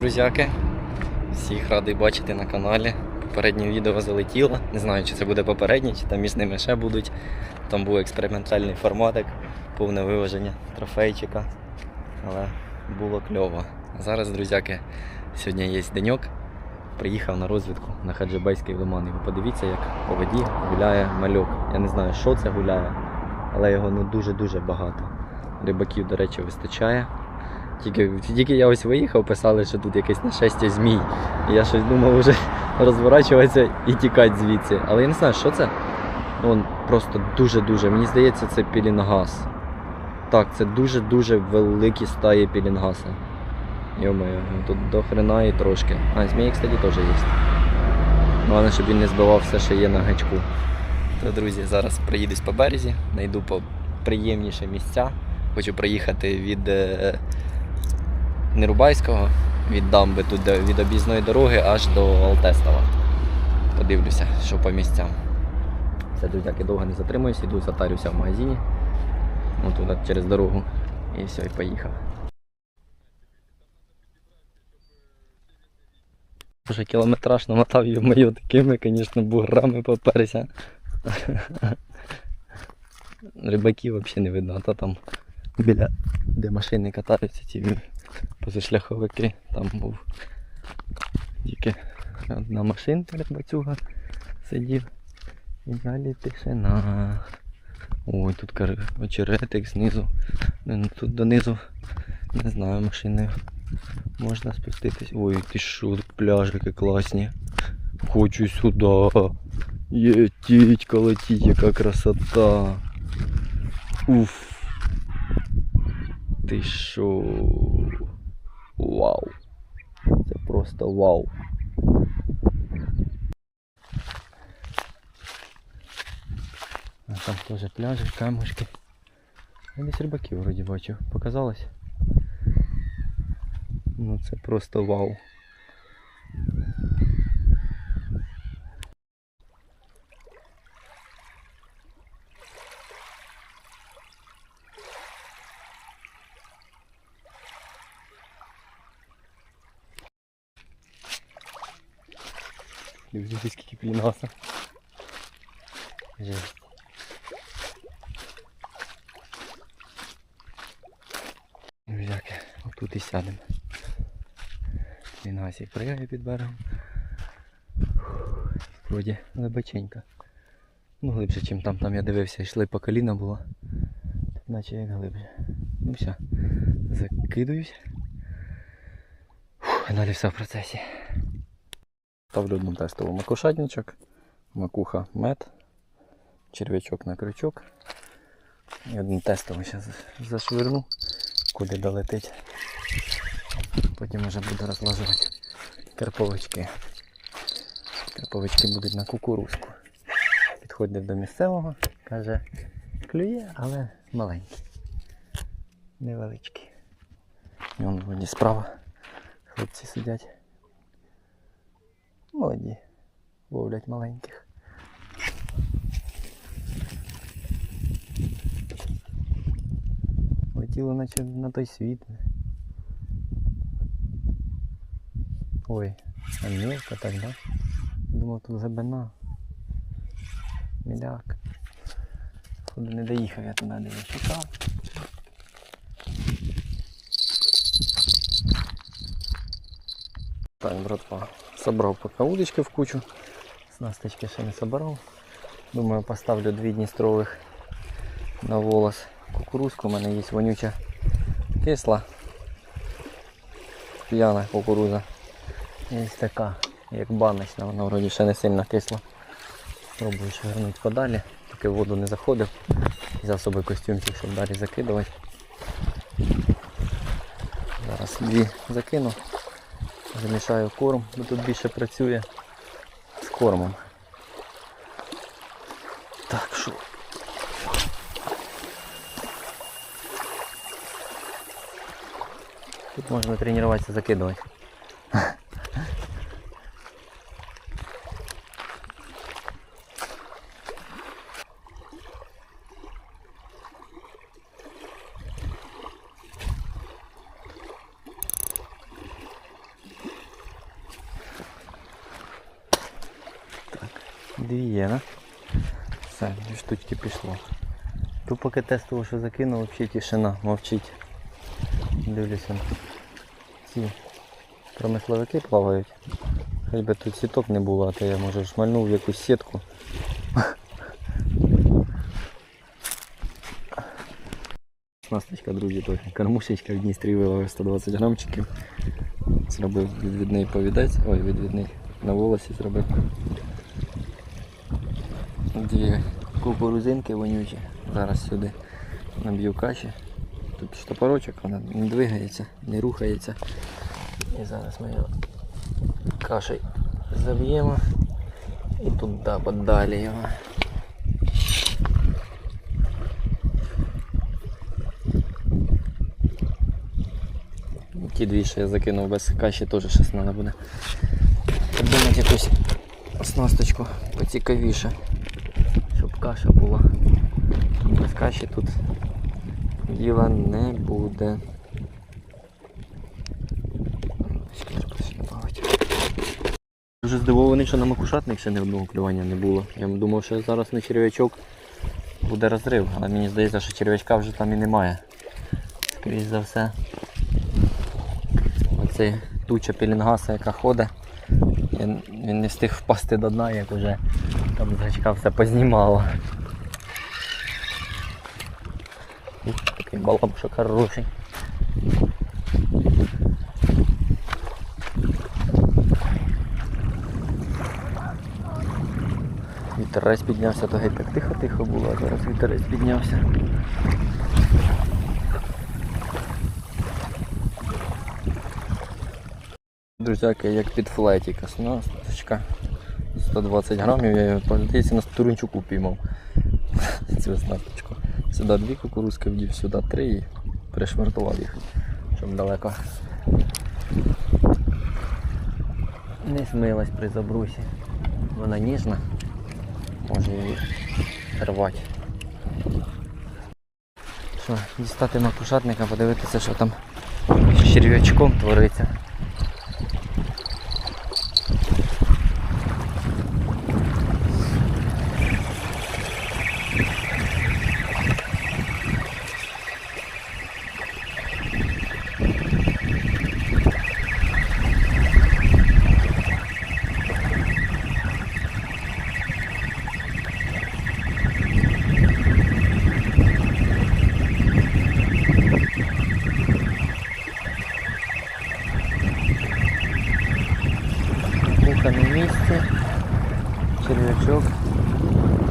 Друзяки, всіх радий бачити на каналі. Попереднє відео залетіло. Не знаю, чи це буде попереднє, чи там між ними ще будуть. Там був експериментальний форматик, повне виваження трофейчика. Але було кльово. А зараз, друзяки, сьогодні є деньок. Приїхав на розвідку на Хаджибейський лиман. І ви подивіться, як по воді гуляє мальок. Я не знаю, що це гуляє, але його ну дуже-дуже багато. Рибаків, до речі, вистачає. Тільки, тільки я ось виїхав, писали, що тут якесь нашестя змій. І я щось думав вже розворачуватися і тікати звідси. Але я не знаю, що це. Ну, он просто дуже-дуже. Мені здається, це пілінгас. Так, це дуже-дуже великі стаї пілінгаса. Йо-моє, ну тут до хрена і трошки. А, змії, кстати, теж є. Головне, щоб він не збивав все, що є на гачку. То, друзі, зараз приїдусь по березі, знайду по приємніші місця. Хочу приїхати від е, Нерубайського, від дамби тут від об'їзної дороги аж до Алтестова. Подивлюся, що по місцям. Це друзяки довго не затримуюсь, іду затарюся в магазині. Ну туди через дорогу. І все, і поїхав. Боже, кілометраж намотав і мою такими, звісно, буграми поперся. Рибаків взагалі не видно, а то там біля де машини катаються, ці позашляховики, там був тільки одна машинка рибацюга сидів. І далі тишина. Ой, тут очеретик знизу. Тут донизу, не знаю, машиною можна спуститись. Ой, ти що, пляжики класні. Хочу сюди. Єтіть, колотіть, яка красота. Уф. Ти що? Вау. Це просто вау. А там теж пляжі, камушки. Я десь рибаків вроді бачив. Показалось? Ну це просто вау. Дивіться, скільки пілінгаса. Жесть. Друзяки, отут і сядемо. Пілінгасик пригає під берегом. Вроді глибоченько. Ну глибше, ніж там, там я дивився, йшли по коліна було. Тут наче як глибше. Ну все. Закидуюсь. Фух, далі все в процесі. Ставлю одну тестову макушатничок, макуха мед, черв'ячок на крючок. І один тестовий зараз зашвирну, куди долетить. Потім вже буду розлажувати карповички. Карповички будуть на кукурузку. Підходить до місцевого, каже, клює, але маленький. Невеличкий. І вон вроді справа хлопці сидять. Молоді. Ловлять маленьких. Летіло наче на той світ. Ой, а мілка так, да? Думав тут забина. Міляк. Ходу не доїхав я туди, де я Так, братва, собрав поки удочки в кучу. Снасточки ще не собрав. Думаю, поставлю дві дністрових на волос. Кукурузку у мене є вонюча кисла. П'яна кукуруза. Є така, як баночна, вона вроді ще не сильно кисла. Спробую ще вернути подалі, поки в воду не заходив. Взяв з собою костюмчик, щоб далі закидувати. Зараз дві закину. Замішаю корм, бо тут більше працює з кормом. Так, що? Тут можна тренуватися закидувати. Дві є, да? Все, дві штучки пішло. Тут поки тестово, що закинув, взагалі тишина, мовчить. Дивлюся. Ці промисловики плавають. Хоч би тут сіток не було, а то я може шмальнув якусь сітку. Снасточка, друзі, трохи. Кормушечка в Дністрі виловив 120 грамчиків. Зробив відвідний повідець, ой, відвідний на волосі зробив. Дві кукурузинки вонючі. Зараз сюди наб'ю каші. Тут штопорочок, вона не двигається, не рухається. І зараз ми його кашею заб'ємо і туди подалі його. Ті дві, що я закинув без каші, теж щось треба буде. Придумати якусь оснасточку поцікавіше, каша була. Без каші тут діла не буде. Дуже здивований, що на макушатник ще ні одного клювання не було. Я думав, що зараз на черв'ячок буде розрив, але мені здається, що черв'ячка вже там і немає. Скоріше за все. Оцей туча пілінгаса, яка ходить. Він, не встиг впасти до дна, як вже там з гачка все познімало. Ух, такий баламшок хороший. Вітерець піднявся, то геть так тихо-тихо було, а зараз вітерець піднявся. Друзяки, як під флетіка, снасточка. 120 грамів, я його здається, на турунчуку піймав. Цю снасточку. Сюди дві кукурузки вдів, сюди три і пришвартував їх, щоб далеко не смилась при забрусі. Вона ніжна, може її рвати. Що, дістати макушатника, подивитися, що там з черв'ячком твориться. Куха на місці, черв'ячок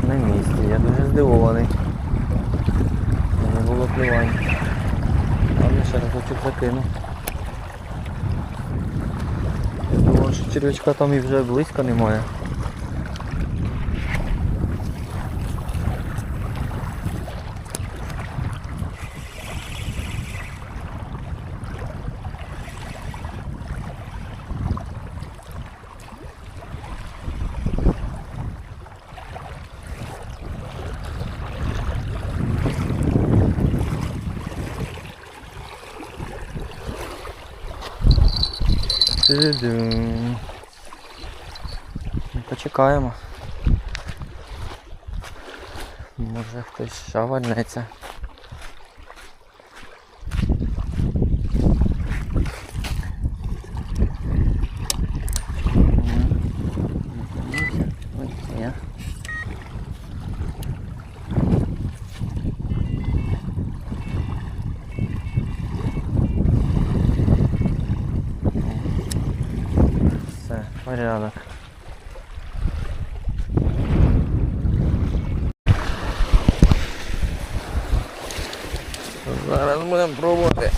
на місці. Я дуже здивований. Не було плювань. Ладно, ще разочок закину. Я думав, що черв'ячка там і вже близько немає. Почекаємо. Може хтось ще вальнеться. Ні. Все, порядок. Зараз будемо пробувати.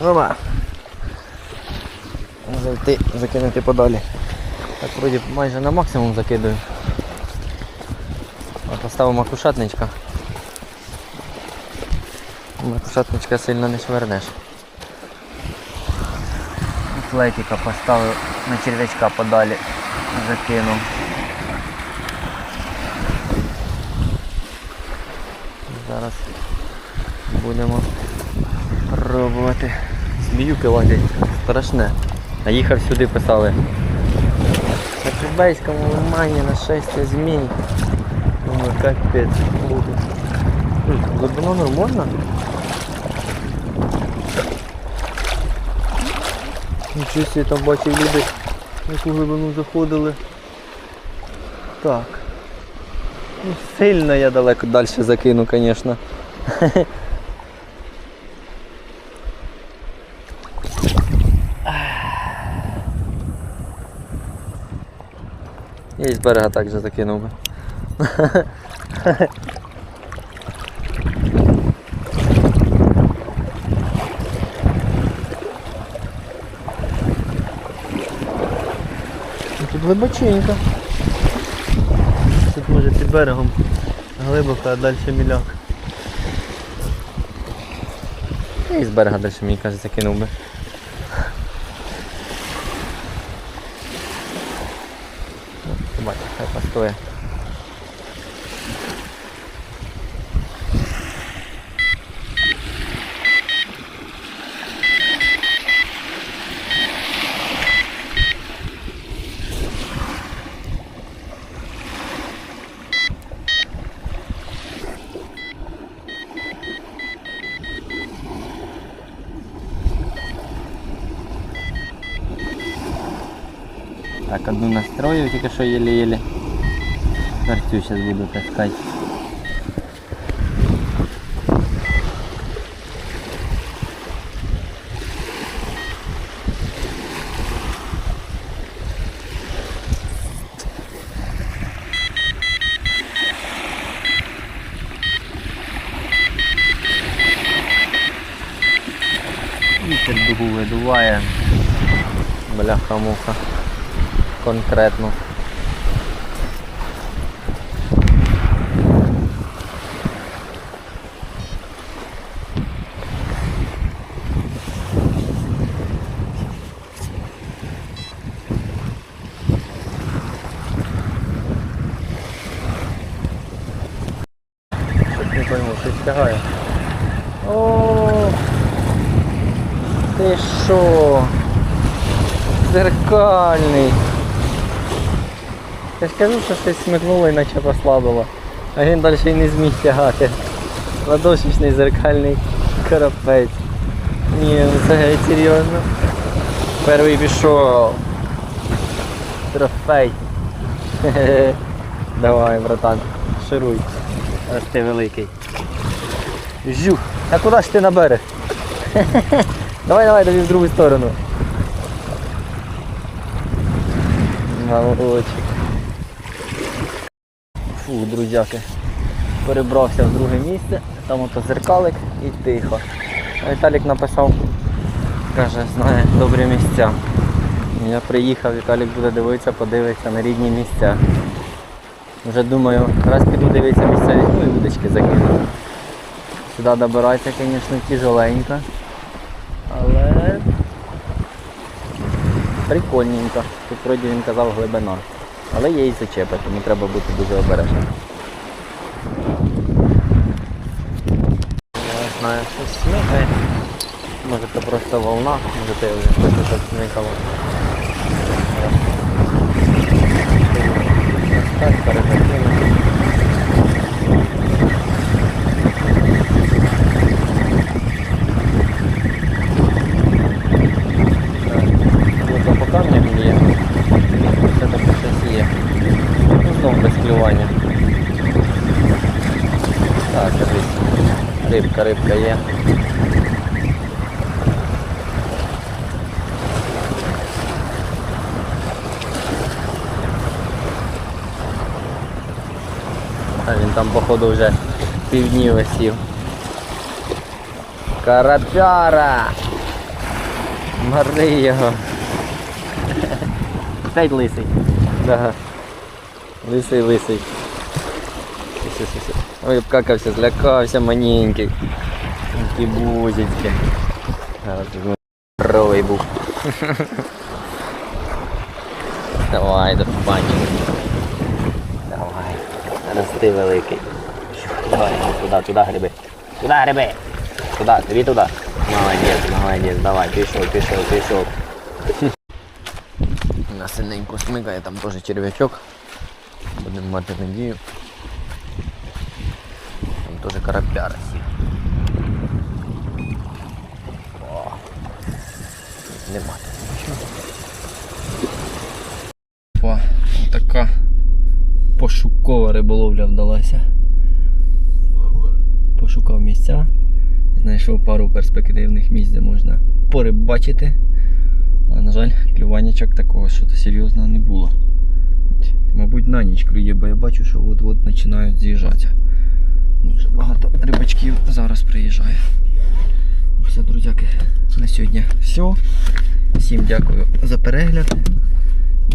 Оба. Зайти, закинути подалі. Так вроді майже на максимум закидаю. А поставимо кушатничка. Кушатничка сильно не швернеш. Флетіка поставив на черв'ячка подалі. Закинув. Зараз будемо пробувати. Зміюки лазять страшне. А їхав сюди писали. На Кубейському лимані нашестя змій. Думаю, капець буде. Ой, Глибина нормальна? Нічого там бачив люди, яку глибину заходили. Так. Ну, сильно я далеко далі закину, звісно. Я із берега так же закинув би. Глибоченько. Тут може під берегом глибоко, а далі міляк. І з берега далі мені каже закинув би. Ну, Побачимо, хай постоє. Так, одну настроїв, тільки що єлі-єлі. Тепер цю зараз буду таскати. Вітер дугу видуває. Бляха-муха. Конкретно. Не пойму, щось тягає. О, ти що? Зеркальний. Я ж кажу, що щось смикнуло і наче послабило. А він далі і не зміг тягати. Ладошечний зеркальний карапець. Ні, це геть серйозно. Перший пішов. Трофей. Давай, братан, шируй. Раз ти великий. Жух. А куди ж ти на берег? Давай, давай, тобі в другу сторону. Молодчик. Фу, друзяки. Перебрався в друге місце, там ото зеркалик і тихо. А Віталік написав, каже, знає добрі місця. Я приїхав, Віталік буде дивитися, подивитися на рідні місця. Вже думаю, раз піду дивитися місця візьму і удочки закину. Сюди добиратися, звісно, тяжеленько. Але прикольненько. Тут вроді він казав глибина. Але є і зачепи, тому треба бути дуже обережним. Я не знаю, щось смикає. Може це просто волна, може це вже щось тут смикало. Так, перезакину. Глибоко по камням є. Це таке щось є. Ну, знову без клювання. Так, дивись. Рибка, рибка є. А він там походу вже півдні висів. Карапяра! Мари його. Опять лисий. Да. Лисий, лисий. Ой, обкакався, злякався маленький. Такі бузечки. Здоровий був. Давай, до побачення. Давай. Зараз ти великий. Давай, туди, туди гриби. Туди гриби. Туди, тобі туди. Молодець, молодець, давай, пішов, пішов, пішов. На синеньку смикає, там теж черв'ячок. Будемо мати надію. Там теж карапяра сів. Нема нічого. Така пошукова риболовля вдалася. Пошукав місця, знайшов пару перспективних місць, де можна порибачити. А на жаль, клюваннячок такого що серйозного не було. От, Мабуть, на ніч клює, бо я бачу, що от-от починають з'їжджати. Дуже багато рибачків зараз приїжджає. Все, друзяки, на сьогодні все. Всім дякую за перегляд.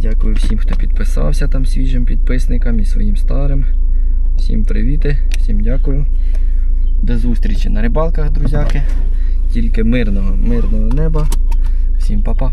Дякую всім, хто підписався там свіжим підписникам і своїм старим. Всім привіти, всім дякую. До зустрічі на рибалках, друзяки. Тільки мирного, мирного неба. Всім па-па.